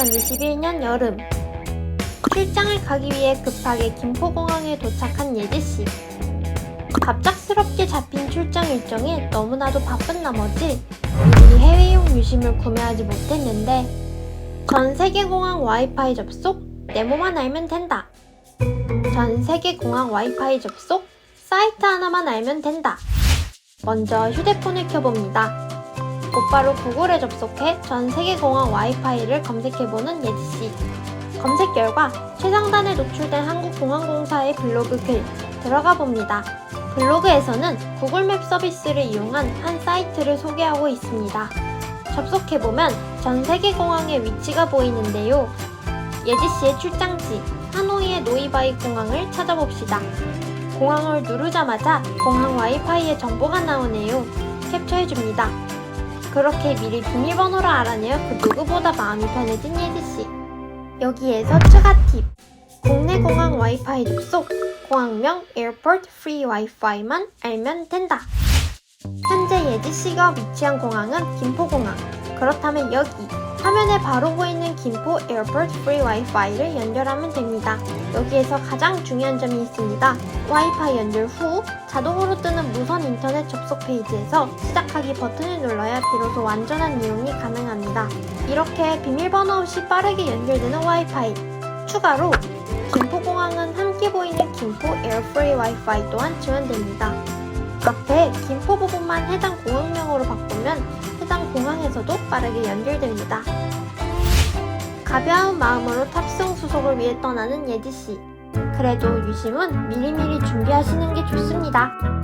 2021년 여름 출장을 가기 위해 급하게 김포공항에 도착한 예지씨. 갑작스럽게 잡힌 출장 일정에 너무나도 바쁜 나머지 미리 해외용 유심을 구매하지 못했는데 전 세계 공항 와이파이 접속 네모만 알면 된다. 전 세계 공항 와이파이 접속 사이트 하나만 알면 된다. 먼저 휴대폰을 켜봅니다. 곧바로 구글에 접속해 전 세계 공항 와이파이를 검색해보는 예지씨. 검색 결과 최상단에 노출된 한국공항공사의 블로그 글 들어가 봅니다. 블로그에서는 구글맵 서비스를 이용한 한 사이트를 소개하고 있습니다. 접속해보면 전 세계 공항의 위치가 보이는데요. 예지씨의 출장지 하노이의 노이바이 공항을 찾아봅시다. 공항을 누르자마자 공항 와이파이의 정보가 나오네요. 캡처해줍니다. 그렇게 미리 비밀번호를 알아내어 그 누구보다 마음이 편해진 예지씨. 여기에서 추가 팁. 국내 공항 와이파이 접속, 공항명 에어포트 프리 와이파이만 알면 된다. 현재 예지씨가 위치한 공항은 김포공항. 그렇다면 여기 화면에 바로 보이는 김포 에어포트 프리 와이파이를 연결하면 됩니다. 여기에서 가장 중요한 점이 있습니다. 와이파이 연결 후 자동으로 뜨는 무선 인터넷 접속 페이지에서 시작하기 버튼을 눌러야 비로소 완전한 이용이 가능합니다. 이렇게 비밀번호 없이 빠르게 연결되는 와이파이. 추가로 김포공항은 함께 보이는 김포 에어프리 와이파이 또한 지원됩니다. 앞에 김포 부분만 해당 공항명으로 바꾸면 공항에서도 빠르게 연결됩니다. 가벼운 마음으로 탑승 수속을 위해 떠나는 예지씨. 그래도 유심은 미리미리 준비하시는 게 좋습니다.